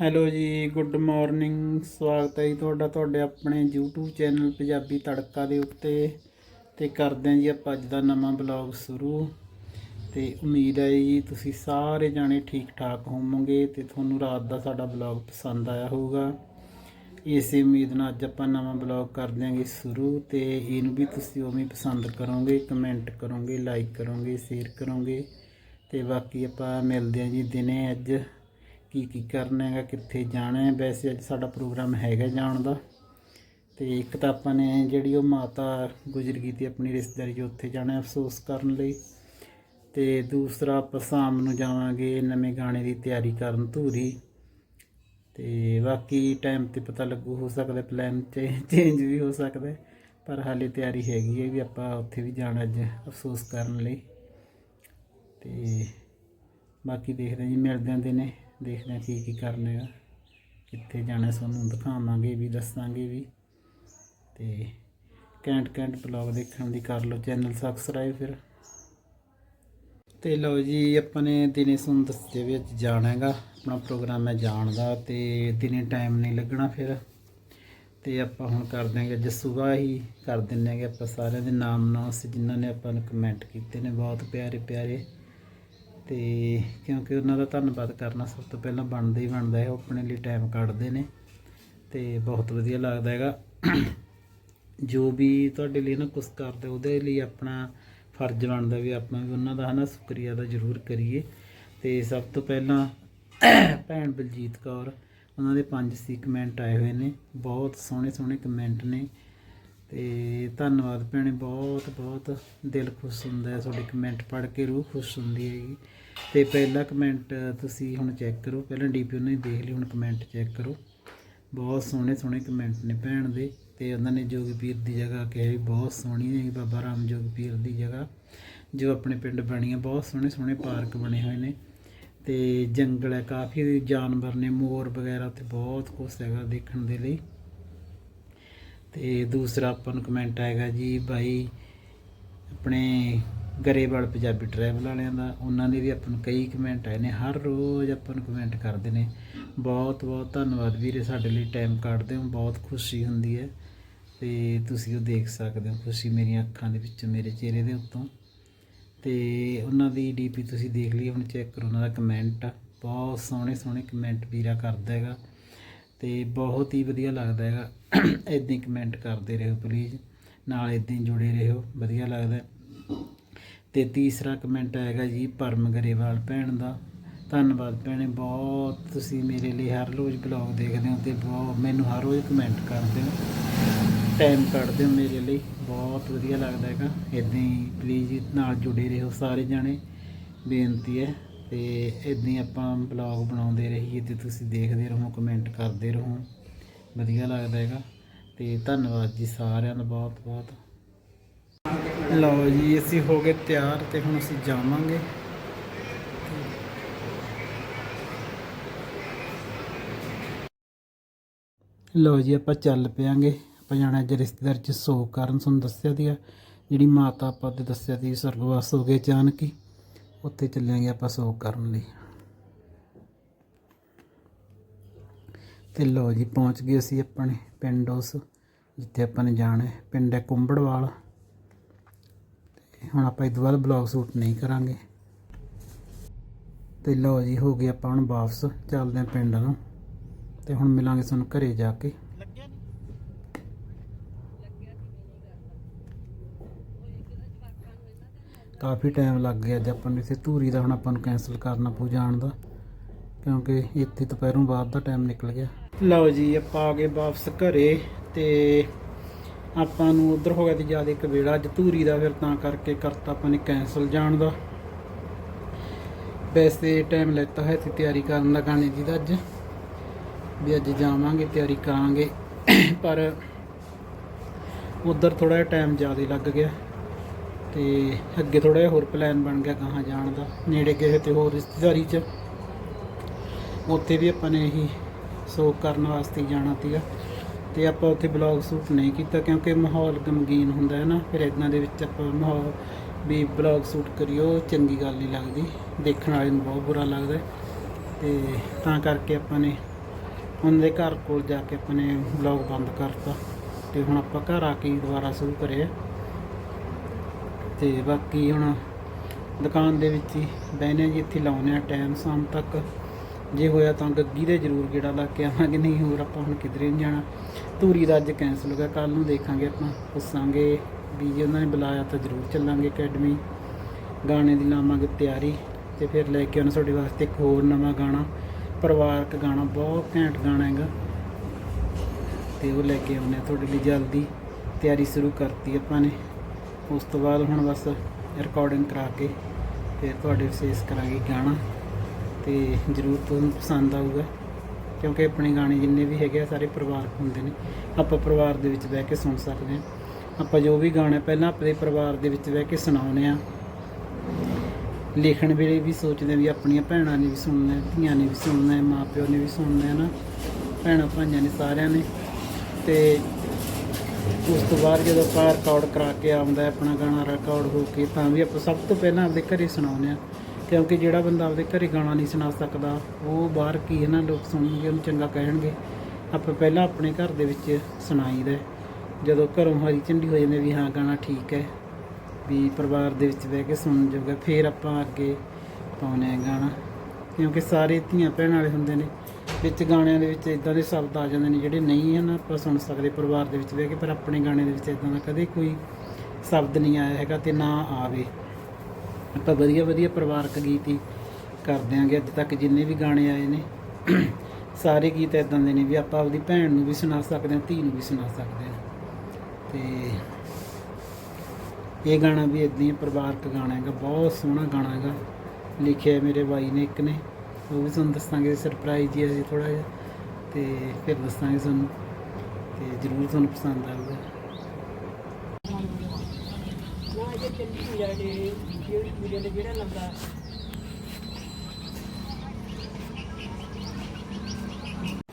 Hello ਜੀ, good morning, ਸਵਾਗਤ ਹੈ ਜੀ ਤੁਹਾਡਾ, ਤੁਹਾਡੇ ਆਪਣੇ YouTube ਚੈਨਲ ਪੰਜਾਬੀ ਤੜਕਾ ਦੇ ਉੱਤੇ। ਤੇ ਕਰਦੇ ਹਾਂ ਜੀ ਆਪਾਂ ਅੱਜ ਦਾ ਨਵਾਂ ਬਲੌਗ ਸ਼ੁਰੂ। ਤੇ ਉਮੀਦ ਹੈ ਜੀ ਤੁਸੀਂ ਸਾਰੇ ਜਾਣੇ ਠੀਕ ਠਾਕ ਹੋਵੋਗੇ ਤੇ ਤੁਹਾਨੂੰ ਰਾਤ ਦਾ ਸਾਡਾ ਬਲੌਗ ਪਸੰਦ ਆਇਆ ਹੋਊਗਾ। ਇਸੇ ਉਮੀਦ ਨਾਲ ਅੱਜ ਆਪਾਂ ਨਵਾਂ ਬਲੌਗ ਕਰ ਦਿਆਂਗੇ ਸ਼ੁਰੂ। ਤੇ ਇਹਨੂੰ ਵੀ ਤੁਸੀਂ ਉਵੇਂ ਪਸੰਦ ਕਰੋਗੇ, ਕਮੈਂਟ ਕਰੋਗੇ, ਲਾਈਕ ਕਰੋਗੇ, ਸ਼ੇਅਰ ਕਰੋਗੇ। ਤੇ ਬਾਕੀ ਆਪਾਂ ਮਿਲਦੇ ਹਾਂ ਜੀ ਦਿਨੇ ਅੱਜ। ਕੀ ਕੀ ਕਰਨਾ ਹੈਗਾ, ਕਿੱਥੇ ਜਾਣਾ ਹੈ। ਵੈਸੇ ਅੱਜ ਸਾਡਾ ਪ੍ਰੋਗਰਾਮ ਹੈਗਾ ਜਾਣ ਦਾ। ਤੇ ਇੱਕ ਤਾਂ ਆਪਾਂ ਨੇ ਜਿਹੜੀ ਉਹ ਮਾਤਾ ਗੁਜ਼ਰ ਗਈ ਤੀ ਆਪਣੀ ਰਿਸ਼ਤੇਦਾਰੀ 'ਚ, ਉੱਥੇ ਜਾਣਾ ਅਫਸੋਸ ਕਰਨ ਲਈ। ਤੇ ਦੂਸਰਾ ਆਪਾਂ ਸ਼ਾਮ ਨੂੰ ਜਾਵਾਂਗੇ ਨਵੇਂ ਗਾਣੇ ਦੀ ਤਿਆਰੀ ਕਰਨ ਧੂਰੀ। ਤੇ ਬਾਕੀ ਟਾਈਮ ਤੇ ਪਤਾ ਲੱਗੂ, ਹੋ ਸਕਦਾ ਪਲਾਨ ਚੇਂਜ ਵੀ ਹੋ ਸਕਦਾ ਪਰ ਹਾਲੇ ਤਿਆਰੀ ਹੈਗੀ ਹੈ ਵੀ ਆਪਾਂ ਉੱਥੇ ਵੀ ਜਾਣਾ ਅੱਜ ਅਫਸੋਸ ਕਰਨ ਲਈ। ਤੇ ਬਾਕੀ ਦੇਖਦੇ ਹਾਂ ਜੀ, ਮਿਲਦੇ ਹਾਂ ਨੇ ਦੇਖਦੇ ਹਾਂ ਕੀ ਕੀ ਕਰਨਾ ਹੈਗਾ ਕਿੱਥੇ ਜਾਣਾ ਤੁਹਾਨੂੰ ਦਿਖਾਵਾਂਗੇ ਵੀ, ਦੱਸਾਂਗੇ ਵੀ। ਤੇ ਕੈਂਟ ਕੈਂਟ ਬਲੌਗ ਦੇਖਣ ਦੀ ਕਰ ਲਓ ਚੈਨਲ ਸਬਸਕ੍ਰਾਈਬ ਫਿਰ। ਤੇ ਲਓ ਜੀ, ਆਪਾਂ ਨੇ ਦਿਨੇ ਤੁਹਾਨੂੰ ਦੱਸਦੇ ਵੀ ਅੱਜ ਜਾਣਾ ਹੈਗਾ। ਆਪਣਾ ਪ੍ਰੋਗਰਾਮ ਹੈ ਜਾਣ ਦਾ ਤੇ ਦਿਨੇ ਟਾਈਮ ਨਹੀਂ ਲੱਗਣਾ ਫਿਰ। ਤੇ ਆਪਾਂ ਹੁਣ ਕਰ ਦਿਆਂਗੇ ਅੱਜ ਸਵੇਰ ਹੀ ਕਰ ਦਿੰਦੇ ਹੈਗੇ ਆਪਾਂ ਸਾਰਿਆਂ ਦੇ ਨਾਮ ਨਾਸ ਜਿਨ੍ਹਾਂ ਨੇ ਆਪਾਂ ਨੂੰ ਕਮੈਂਟ ਕੀਤੇ ਨੇ, ਬਹੁਤ ਪਿਆਰੇ ਪਿਆਰੇ ਤੇ ਕਿਉਂਕਿ ਉਹਨਾਂ ਦਾ ਧੰਨਵਾਦ ਕਰਨਾ ਸਭ ਤੋਂ ਪਹਿਲਾਂ ਬਣਦਾ ਹੀ ਬਣਦਾ ਹੈ, ਉਹ ਆਪਣੇ ਲਈ ਟਾਈਮ ਕੱਢਦੇ ਨੇ ਤੇ ਬਹੁਤ ਵਧੀਆ ਲੱਗਦਾ ਹੈਗਾ। ਜੋ ਵੀ ਤੁਹਾਡੇ ਲਈ ਨਾ ਕੁਝ ਕਰਦੇ, ਉਹਦੇ ਲਈ ਆਪਣਾ ਫਰਜ਼ ਬਣਦਾ ਵੀ ਆਪਾਂ ਵੀ ਉਹਨਾਂ ਦਾ ਹਨਾ ਸ਼ੁਕਰੀਆ ਦਾ ਜ਼ਰੂਰ ਕਰੀਏ। ਤੇ ਸਭ ਤੋਂ ਪਹਿਲਾਂ ਭੈਣ ਬਲਜੀਤ ਕੌਰ, ਉਹਨਾਂ ਦੇ ਪੰਜ ਸੀ ਕਮੈਂਟ ਆਏ ਹੋਏ ਨੇ, ਬਹੁਤ ਸੋਹਣੇ ਸੋਹਣੇ ਕਮੈਂਟ ਨੇ। ਤੇ ਧੰਨਵਾਦ ਭੈਣੇ, ਬਹੁਤ ਬਹੁਤ ਦਿਲ ਖੁਸ਼ ਹੁੰਦਾ ਹੈ ਤੁਹਾਡੇ ਕਮੈਂਟ ਪੜ੍ਹ ਕੇ, ਰੂਹ ਖੁਸ਼ ਹੁੰਦੀ ਹੈਗੀ। ਤੇ ਪਹਿਲਾ ਕਮੈਂਟ ਤੁਸੀਂ ਹੁਣ ਚੈੱਕ ਕਰੋ, ਪਹਿਲਾਂ ਡੀਪੀ ਉਹਨਾਂ ਨੇ ਦੇਖ ਲਈ, ਹੁਣ ਕਮੈਂਟ ਚੈੱਕ ਕਰੋ। ਬਹੁਤ ਸੋਹਣੇ ਸੋਹਣੇ ਕਮੈਂਟ ਨੇ ਭੈਣ ਦੇ, ਤੇ ਉਹਨਾਂ ਨੇ ਜੋਗੀ ਪੀਰ ਦੀ ਜਗ੍ਹਾ ਕਿਹਾ ਵੀ ਬਹੁਤ ਸੋਹਣੀ ਹੈ ਬਾਬਾ ਰਾਮ ਜੋਗੀ ਪੀਰ ਦੀ ਜਗ੍ਹਾ, ਜੋ ਆਪਣੇ ਪਿੰਡ ਬਣੀ ਹੈ ਬਹੁਤ ਸੋਹਣੇ ਸੋਹਣੇ ਪਾਰਕ ਬਣੇ ਹੋਏ ਨੇ। ਤੇ ਜੰਗਲ ਹੈ, ਕਾਫੀ ਜਾਨਵਰ ਨੇ, ਮੋਰ ਵਗੈਰਾ ਤੇ ਬਹੁਤ ਕੁਛ ਹੈਗਾ ਦੇਖਣ ਦੇ ਲਈ। ਤੇ ਦੂਸਰਾ ਆਪਾਂ ਨੂੰ ਕਮੈਂਟ ਆਏਗਾ ਜੀ ਭਾਈ ਆਪਣੇ ਗਰੇਵਾਲ ਪੰਜਾਬੀ ਟਰੈਵਲ ਵਾਲਿਆਂ ਦਾ, ਉਹਨਾਂ ਦੇ ਵੀ ਆਪਾਂ ਨੂੰ ਕਈ ਕਮੈਂਟ ਆਏ ਨੇ, ਹਰ ਰੋਜ਼ ਆਪਾਂ ਨੂੰ ਕਮੈਂਟ ਕਰਦੇ ਨੇ। ਬਹੁਤ ਬਹੁਤ ਧੰਨਵਾਦ ਵੀਰੇ ਸਾਡੇ ਲਈ ਟਾਈਮ ਕੱਢਦੇ ਹੋ, ਬਹੁਤ ਖੁਸ਼ੀ ਹੁੰਦੀ ਹੈ ਤੇ ਤੁਸੀਂ ਉਹ ਦੇਖ ਸਕਦੇ ਹੋ, ਖੁਸ਼ੀ ਮੇਰੀਆਂ ਅੱਖਾਂ ਦੇ ਵਿੱਚੋਂ, ਮੇਰੇ ਚਿਹਰੇ ਦੇ ਉੱਤੋਂ। ਤੇ ਉਹਨਾਂ ਦੀ ਡੀਪੀ ਤੁਸੀਂ ਦੇਖ ਲਈ, ਹੁਣ ਚੈੱਕ ਕਰੋ ਉਹਨਾਂ ਦਾ ਕਮੈਂਟ ਬਹੁਤ ਸੋਹਣੇ ਸੋਹਣੇ ਕਮੈਂਟ ਵੀਰਾ ਕਰਦਾ ਹੈਗਾ। ਤੇ ਬਹੁਤ ਹੀ ਵਧੀਆ ਲੱਗਦਾ ਹੈਗਾ। ਇਦਾਂ ਹੀ ਕਮੈਂਟ ਕਰਦੇ ਰਹੋ ਪਲੀਜ਼ ਨਾਲ ਇਦਾਂ ਹੀ ਜੁੜੇ ਰਹੋ, ਵਧੀਆ ਲੱਗਦਾ। ਹੈ। ਤੇ ਤੀਸਰਾ ਕਮੈਂਟ ਆਏਗਾ ਜੀ ਪਰਮ ਗਰੇਵਾਲ ਭੈਣ ਦਾ। ਧੰਨਵਾਦ ਭੈਣੇ, ਬਹੁਤ ਤੁਸੀਂ ਮੇਰੇ ਲਈ ਹਰ ਰੋਜ਼ ਬਲੌਗ ਦੇਖਦੇ ਹੋ ਤੇ ਬਹੁਤ ਮੈਨੂੰ ਹਰ ਰੋਜ਼ ਕਮੈਂਟ ਕਰਦੇ ਹੋ। ਟਾਈਮ ਕੱਢਦੇ ਹੋ ਮੇਰੇ ਲਈ, ਬਹੁਤ ਵਧੀਆ ਲੱਗਦਾ ਹੈਗਾ। ਇਦਾਂ ਹੀ ਪਲੀਜ਼ ਨਾਲ ਜੁੜੇ ਰਹੋ ਸਾਰੇ ਜਾਣੇ। ਬੇਨਤੀ ਹੈ। ਤੇ ਇਦਾਂ ਹੀ ਆਪਾਂ ਬਲੌਗ ਬਣਾਉਂਦੇ ਰਹੀਏ ਤੇ ਤੁਸੀਂ ਦੇਖਦੇ ਰਹੋ ਕਮੈਂਟ ਕਰਦੇ ਰਹੋ। ਵਧੀਆ ਲੱਗਦਾ ਹੈਗਾ ਤੇ ਧੰਨਵਾਦ ਜੀ ਸਾਰਿਆਂ ਦਾ ਬਹੁਤ ਬਹੁਤ। ਲਓ ਜੀ, ਅਸੀਂ ਹੋ ਗਏ ਤਿਆਰ ਤੇ ਹੁਣ ਅਸੀਂ ਜਾਵਾਂਗੇ। ਲਓ ਜੀ, ਆਪਾਂ ਚੱਲ ਪਿਆਂਗੇ। ਆਪਾਂ ਜਾਣਾ ਅੱਜ ਰਿਸ਼ਤੇਦਾਰ ਚ ਸੋ ਕਾਰਨ, ਤੁਹਾਨੂੰ ਦੱਸਿਆ ਸੀਗਾ। ਜਿਹੜੀ ਮਾਤਾ ਆਪਾਂ ਤੇ ਦੱਸਿਆ ਸੀ ਸਰਗਵਾਸ ਹੋ ਗਏ ਅਚਾਨਕ ਹੀ। ਉੱਥੇ ਚੱਲਾਂਗੇ ਆਪਾਂ ਸੋ ਕਰਨ ਲਈ। ਤੇ ਲਓ ਜੀ, ਪਹੁੰਚ ਗਏ ਅਸੀਂ ਆਪਣੇ ਪਿੰਡ ਉਸ, ਜਿੱਥੇ ਆਪਾਂ ਨੇ ਜਾਣਾ ਹੈ। ਪਿੰਡ ਹੈ ਕੁੰਬੜਵਾਲ। ਹੁਣ ਆਪਾਂ ਇਹ ਤੋਂ ਬਾਅਦ ਬਲੌਗ ਸ਼ੂਟ ਨਹੀਂ ਕਰਾਂਗੇ। ਤੇ ਲਓ ਜੀ, ਹੋ ਗਏ ਆਪਾਂ ਹੁਣ ਵਾਪਸ। ਚੱਲਦੇ ਹਾਂ ਪਿੰਡ ਨੂੰ। ਤੇ ਹੁਣ ਮਿਲਾਂਗੇ ਤੁਹਾਨੂੰ ਘਰੇ ਜਾ ਕੇ। ਕਾਫੀ ਟਾਈਮ ਲੱਗ ਗਿਆ ਅੱਜ ਆਪਾਂ ਨੂੰ ਇੱਥੇ ਧੂਰੀ ਦਾ, ਹੁਣ ਆਪਾਂ ਨੂੰ ਕੈਨਸਲ ਕਰਨਾ ਪਊ ਜਾਣ ਦਾ, ਕਿਉਂਕਿ ਇੱਥੇ ਦੁਪਹਿਰੋਂ ਬਾਅਦ ਦਾ ਟਾਈਮ ਨਿਕਲ ਗਿਆ। ਲਓ ਜੀ, ਆਪਾਂ ਆ ਗਏ ਵਾਪਸ ਘਰੇ ਤੇ ਆਪਾਂ ਨੂੰ ਉਧਰ ਹੋ ਗਿਆ ਤੇ ਜ਼ਿਆਦਾ ਇੱਕ ਵੇੜਾ ਅੱਜ ਧੂਰੀ ਦਾ ਫਿਰ ਤਾਂ ਕਰਕੇ ਕਰਤਾ ਆਪਾਂ ਨੇ ਕੈਨਸਲ ਜਾਣ ਦਾ। ਵੈਸੇ ਟਾਈਮ ਲੈਤਾ ਹੈ ਤੇ ਤਿਆਰੀ ਕਰਨ ਦਾ ਗਾਣੇ ਦੀ ਦਾ ਅੱਜ। ਵੀ ਅੱਜ ਜਾਵਾਂਗੇ, ਤਿਆਰੀ ਕਰਾਂਗੇ। ਪਰ ਉਧਰ ਥੋੜਾ ਜਿਹਾ ਟਾਈਮ ਜ਼ਿਆਦਾ ਲੱਗ ਗਿਆ। ਤੇ ਅੱਗੇ ਥੋੜਾ ਜਿਹਾ ਹੋਰ ਪਲਾਨ ਬਣ ਗਿਆ ਕਹਾਂ ਜਾਣ ਦਾ। ਨੇੜੇ ਕਿਸੇ ਤੇ ਹੋਰ ਰਿਸ਼ਤੇਦਾਰੀ 'ਚ। ਉੱਥੇ ਵੀ ਆਪਾਂ ਨੇ ਇਹੀ ਸੋ ਕਰਨ ਵਾਸਤੇ ਜਾਣਾ ਸੀਗਾ। ਤੇ ਆਪਾਂ ਉੱਥੇ ਬਲੌਗ ਸ਼ੂਟ ਨਹੀਂ ਕੀਤਾ ਕਿਉਂਕਿ ਮਾਹੌਲ ਗਮਗੀਨ ਹੁੰਦਾ ਹੈ ਨਾ। ਫਿਰ ਇਦਾਂ ਦੇ ਵਿੱਚ ਆਪਾਂ ਮਾਹੌਲ ਵੀ ਬਲੌਗ ਸ਼ੂਟ ਕਰਿਓ ਚੰਗੀ ਗੱਲ ਨਹੀਂ ਲੱਗਦੀ। ਦੇਖਣ ਵਾਲੇ ਨੂੰ ਬਹੁਤ ਬੁਰਾ ਲੱਗਦਾ ਹੈ। ਤੇ ਤਾਂ ਕਰਕੇ ਆਪਾਂ ਨੇ ਉਹਨਾਂ ਦੇ ਘਰ ਕੋਲ ਜਾ ਕੇ ਆਪਾਂ ਨੇ ਵਲੌਗ ਬੰਦ ਕਰਤਾ। ਤੇ ਹੁਣ ਆਪਾਂ ਘਰ ਆ ਕੇ ਹੀ ਦੁਬਾਰਾ ਸ਼ੁਰੂ ਕਰਿਆ। ਤੇ ਬਾਕੀ ਹੁਣ ਦੁਕਾਨ ਦੇ ਵਿੱਚ ਹੀ ਬਹਿਨੇ ਜੀ ਇੱਥੇ ਲਾਉਨੇ ਆ ਟਾਈਮ ਸ਼ਾਮ ਤੱਕ। ਜੇ ਹੋਇਆ ਤਾਂ ਗੱਗੀ ਦੇ ਜ਼ਰੂਰ ਗੇੜਾ ਲਾ ਕੇ ਆਵਾਂਗੇ, ਨਹੀਂ ਹੋਰ ਆਪਾਂ ਹੁਣ ਕਿਧਰੇ ਨਹੀਂ ਜਾਣਾ। ਧੂਰੀ ਦਾ ਅੱਜ ਕੈਂਸਲ ਹੋ ਗਿਆ ਕੱਲ ਨੂੰ ਦੇਖਾਂਗੇ ਆਪਾਂ, ਪੁੱਛਾਂਗੇ ਵੀ ਜੇ ਉਹਨਾਂ ਨੇ ਬੁਲਾਇਆ ਤਾਂ ਜ਼ਰੂਰ ਚੱਲਾਂਗੇ ਅਕੈਡਮੀ ਗਾਣੇ ਦੀ ਲਾਵਾਂਗੇ ਤਿਆਰੀ ਤੇ ਫਿਰ ਲੈ ਕੇ ਆਉਣਾ ਤੁਹਾਡੇ ਵਾਸਤੇ ਇੱਕ ਹੋਰ ਨਵਾਂ ਗਾਣਾ। ਪਰਿਵਾਰਕ ਗਾਣਾ, ਬਹੁਤ ਘੈਂਟ ਗਾਣਾ ਹੈਗਾ। ਤੇ ਉਹ ਲੈ ਕੇ ਆਉਣੇ ਆ ਤੁਹਾਡੇ ਲਈ ਜਲਦੀ। ਤਿਆਰੀ ਸ਼ੁਰੂ ਕਰਤੀ ਆਪਾਂ ਨੇ। ਉਸ ਤੋਂ ਬਾਅਦ ਹੁਣ ਬਸ ਰਿਕਾਰਡਿੰਗ ਕਰਾ ਕੇ ਫਿਰ ਤੁਹਾਡੇ ਵਿਸ਼ੇਸ਼ ਕਰਾਂਗੇ ਗਾਣਾ ਤੇ ਜ਼ਰੂਰ ਤੁਹਾਨੂੰ ਪਸੰਦ ਆਊਗਾ ਕਿਉਂਕਿ ਆਪਣੇ ਗਾਣੇ ਜਿੰਨੇ ਵੀ ਹੈਗੇ ਆ ਸਾਰੇ ਪਰਿਵਾਰਕ ਹੁੰਦੇ ਨੇ ਆਪਾਂ ਪਰਿਵਾਰ ਦੇ ਵਿੱਚ ਬਹਿ ਕੇ ਸੁਣ ਸਕਦੇ ਹਾਂ। ਆਪਾਂ ਜੋ ਵੀ ਗਾਣਾ ਪਹਿਲਾਂ ਆਪਣੇ ਪਰਿਵਾਰ ਦੇ ਵਿੱਚ ਬਹਿ ਕੇ ਸੁਣਾਉਂਦੇ ਆ ਲਿਖਣ ਵੇਲੇ ਵੀ ਸੋਚਦੇ ਵੀ ਆਪਣੀਆਂ ਭੈਣਾਂ ਨੇ ਵੀ ਸੁਣਨਾ ਹੈ, ਧੀਆਂ ਨੇ ਵੀ ਸੁਣਨਾ ਹੈ ਮਾਪਿਓ ਨੇ ਵੀ ਸੁਣਨਾ ਹੈ ਨਾ ਭੈਣਾਂ ਭਾਈਆਂ ਨੇ ਸਾਰਿਆਂ ਨੇ। ਤੇ ਉਸ ਤੋਂ ਬਾਅਦ ਜਦੋਂ ਆਪਾਂ ਰਿਕਾਰਡ ਕਰਾ ਕੇ ਆਉਂਦਾ ਆਪਣਾ ਗਾਣਾ ਰਿਕਾਰਡ ਹੋ ਕੇ, ਤਾਂ ਵੀ ਆਪਾਂ ਸਭ ਤੋਂ ਪਹਿਲਾਂ ਆਪਦੇ ਘਰੇ ਸੁਣਾਉਂਦੇ ਆ ਕਿਉਂਕਿ ਜਿਹੜਾ ਬੰਦਾ ਆਪਦੇ ਘਰੇ ਗਾਣਾ ਨਹੀਂ ਸੁਣਾ ਸਕਦਾ, ਉਹ ਬਾਹਰ ਕੀ ਹੈ ਨਾ, ਲੋਕ ਸੁਣਨਗੇ, ਉਹਨੂੰ ਚੰਗਾ ਕਹਿਣਗੇ। ਆਪਾਂ ਪਹਿਲਾਂ ਆਪਣੇ ਘਰ ਦੇ ਵਿੱਚ ਸੁਣਾਈਦਾ ਜਦੋਂ ਘਰੋਂ ਹਰੀ ਝੰਡੀ ਹੋ ਜਾਂਦੀ ਵੀ ਹਾਂ, ਗਾਣਾ ਠੀਕ ਹੈ, ਵੀ ਪਰਿਵਾਰ ਦੇ ਵਿੱਚ ਬਹਿ ਕੇ ਸੁਣ ਜੋਗਾ ਫਿਰ ਆਪਾਂ ਅੱਗੇ ਪਾਉਨੇ ਆ ਗਾਣਾ। ਕਿਉਂਕਿ ਸਾਰੇ ਧੀਆਂ ਭੈਣਾਂ ਵਾਲੇ ਹੁੰਦੇ ਨੇ ਵਿੱਚ ਗਾਣਿਆਂ ਦੇ ਵਿੱਚ ਇਦਾਂ ਦੇ ਸ਼ਬਦ ਆ ਜਾਂਦੇ ਨੇ ਜਿਹੜੇ ਨਹੀਂ ਹਨ, ਆਪਾਂ ਸੁਣ ਸਕਦੇ ਪਰਿਵਾਰ ਦੇ ਵਿੱਚ ਬਹਿ ਕੇ, ਪਰ ਆਪਣੇ ਗਾਣੇ ਦੇ ਵਿੱਚ ਇਦਾਂ ਦਾ ਕਦੇ ਕੋਈ ਸ਼ਬਦ ਨਹੀਂ ਆਇਆ ਹੈਗਾ ਤੇ ਨਾ ਆਵੇ। ਆਪਾਂ ਵਧੀਆ ਵਧੀਆ ਪਰਿਵਾਰਕ ਗੀਤ ਹੀ ਕਰ ਦਿਆਂਗੇ ਅੱਜ ਤੱਕ ਜਿੰਨੇ ਵੀ ਗਾਣੇ ਆਏ ਨੇ, ਸਾਰੇ ਗੀਤ ਇਦਾਂ ਦੇ ਨੇ ਵੀ ਆਪਾਂ ਆਪਦੀ ਭੈਣ ਨੂੰ ਵੀ ਸੁਣਾ ਸਕਦੇ ਹਾਂ, ਧੀ ਨੂੰ ਵੀ ਸੁਣਾ ਸਕਦੇ ਹਾਂ। ਤੇ ਇਹ ਗਾਣਾ ਵੀ ਇਦਾਂ ਹੀ ਪਰਿਵਾਰਕ ਗਾਣਾ ਹੈਗਾ, ਬਹੁਤ ਸੋਹਣਾ ਗਾਣਾ ਹੈਗਾ। ਲਿਖਿਆ ਮੇਰੇ ਬਾਈ ਨੇ ਇੱਕ ਨੇ। ਉਹ ਵੀ ਤੁਹਾਨੂੰ ਦੱਸਾਂਗੇ ਸਰਪ੍ਰਾਈਜ਼ ਹੀ ਹੈ ਜੀ ਥੋੜਾ ਜਿਹਾ। ਤੇ ਫਿਰ ਦੱਸਾਂਗੇ ਤੁਹਾਨੂੰ, ਤੇ ਜ਼ਰੂਰ ਤੁਹਾਨੂੰ ਪਸੰਦ ਆਊਗਾ।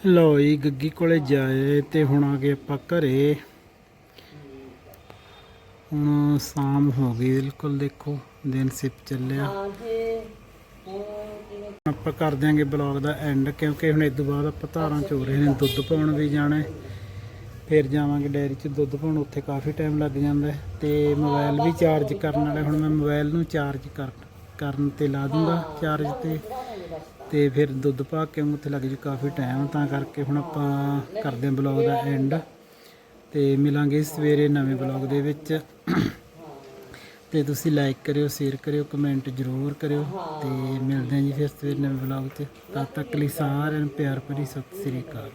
ਲਓ ਜੀ, ਗੱਗੀ ਕੋਲੇ ਜਾਏ ਤੇ ਹੁਣ ਆ ਗਏ ਆਪਾਂ ਘਰੇ। ਹੁਣ ਸ਼ਾਮ ਹੋ ਗਈ, ਬਿਲਕੁਲ ਦੇਖੋ, ਦਿਨ ਸਿਪ ਚੱਲਿਆ। ਆਪਾਂ ਕਰ ਦਿਆਂਗੇ ਬਲੌਗ ਦਾ ਐਂਡ ਕਿਉਂਕਿ ਹੁਣ ਇਸ ਤੋਂ ਬਾਅਦ ਆਪਾਂ ਧਾਰਾਂ ਚੋ ਰਹੇ ਨੇ, ਦੁੱਧ ਪਾਉਣ ਵੀ ਜਾਣਾ ਫਿਰ ਜਾਵਾਂਗੇ ਡੈਰੀ 'ਚ, ਦੁੱਧ ਪਾਉਣ, ਉੱਥੇ ਕਾਫੀ ਟਾਈਮ ਲੱਗ ਜਾਂਦਾ ਹੈ ਤੇ ਮੋਬਾਈਲ ਵੀ ਚਾਰਜ ਕਰਨ ਵਾਲਾ, ਹੁਣ ਮੈਂ ਮੋਬਾਈਲ ਨੂੰ ਚਾਰਜ ਕਰ, ਕਰਨ ਤੇ ਲਾ ਦੂੰਗਾ ਚਾਰਜ ਤੇ ਤੇ ਫਿਰ ਦੁੱਧ ਪਾ ਕੇ ਉੱਥੇ ਲੱਗ ਜੂ ਕਾਫੀ ਟਾਈਮ ਤਾਂ ਕਰਕੇ ਹੁਣ ਆਪਾਂ ਕਰਦੇ ਹਾਂ ਬਲੌਗ ਦਾ ਐਂਡ ਤੇ ਮਿਲਾਂਗੇ ਸਵੇਰੇ ਨਵੇਂ ਬਲੌਗ ਦੇ ਵਿੱਚ। ਤੇ ਤੁਸੀਂ ਲਾਈਕ ਕਰਿਓ ਸ਼ੇਅਰ ਕਰਿਓ ਕਮੈਂਟ ਜ਼ਰੂਰ ਕਰਿਓ ਤੇ ਮਿਲਦੇ ਹਾਂ ਜੀ ਫਿਰ ਸਵੇਰੇ ਨਵੇਂ ਬਲੌਗ 'ਚ ਤਦ ਤੱਕ ਲਈ ਸਾਰਿਆਂ ਨੂੰ ਪਿਆਰ ਭਰੀ ਸਤਿ ਸ੍ਰੀ ਅਕਾਲ।